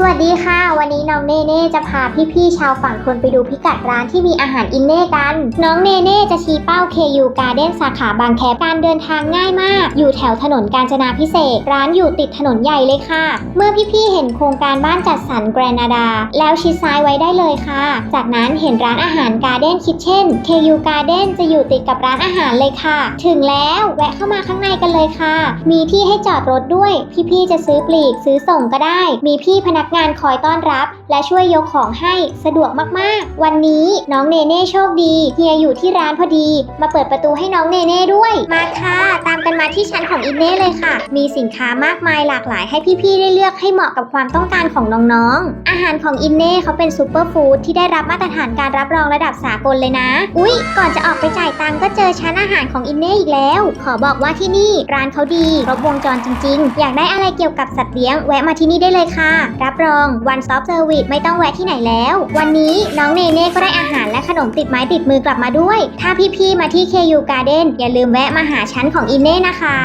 สวัสดีค่ะ วันนี้น้องเนเน่จะพาพี่ๆชาวฝั่งทนไปดูพิกัดร้านที่มีอาหารอินเน่กัน น้องเนเน่จะชี้เป้า KU Garden สาขาบางแคการเดินทางง่ายมาก อยู่แถวถนนกาญจนาพิเศษร้านอยู่ติดถนนใหญ่เลยค่ะ เมื่อพี่ๆเห็นโครงการบ้านจัดสรรแกรนาดา แล้วชิดซ้ายไว้ได้เลยค่ะ จากนั้นเห็นร้านอาหาร Garden Kitchen KU Garden จะอยู่ติดกับร้านอาหารเลยค่ะ ถึงแล้วแวะเข้ามาข้างในกันเลยค่ะ มีที่ให้จอดรถด้วย พี่ๆจะซื้อปลีกซื้อส่งก็ได้ มีพี่พนักงานคอยต้อนรับ และช่วยยกของให้สะดวกมากๆ วันนี้น้องเนเน่โชคดีเฮียอยู่ที่ร้านพอดี มาเปิดประตูให้น้องเนเน่ด้วย มาค่ะ ตามกันมาที่ชั้นของอินเน่เลยค่ะ มีสินค้ามากมายหลากหลายให้พี่ๆได้เลือกให้เหมาะกับความต้องการของน้องๆ อาหารของอินเน่เขาเป็นซูเปอร์ฟู้ดที่ได้รับมาตรฐานการรับรองระดับสากลเลยนะ อุ๊ย ก่อนจะออกไปจ่ายตังก็เจอชั้นอาหารของอินเน่อีกแล้ว ขอบอกว่าที่นี่ร้านเขาดีครบวงจรจริง ๆ อยากได้อะไรเกี่ยวกับสัตว์เลี้ยงแวะมาที่นี่ได้เลยค่ะ รับรอง one stop service ไม่ต้องแวะที่ไหนแล้ว วันนี้น้องเนเน่ก็ได้อาหารและขนมติดไม้ติดมือกลับมาด้วย ถ้าพี่ๆมาที่ KU Garden อย่าลืมแวะมาหาชั้นของอินเน่นะคะ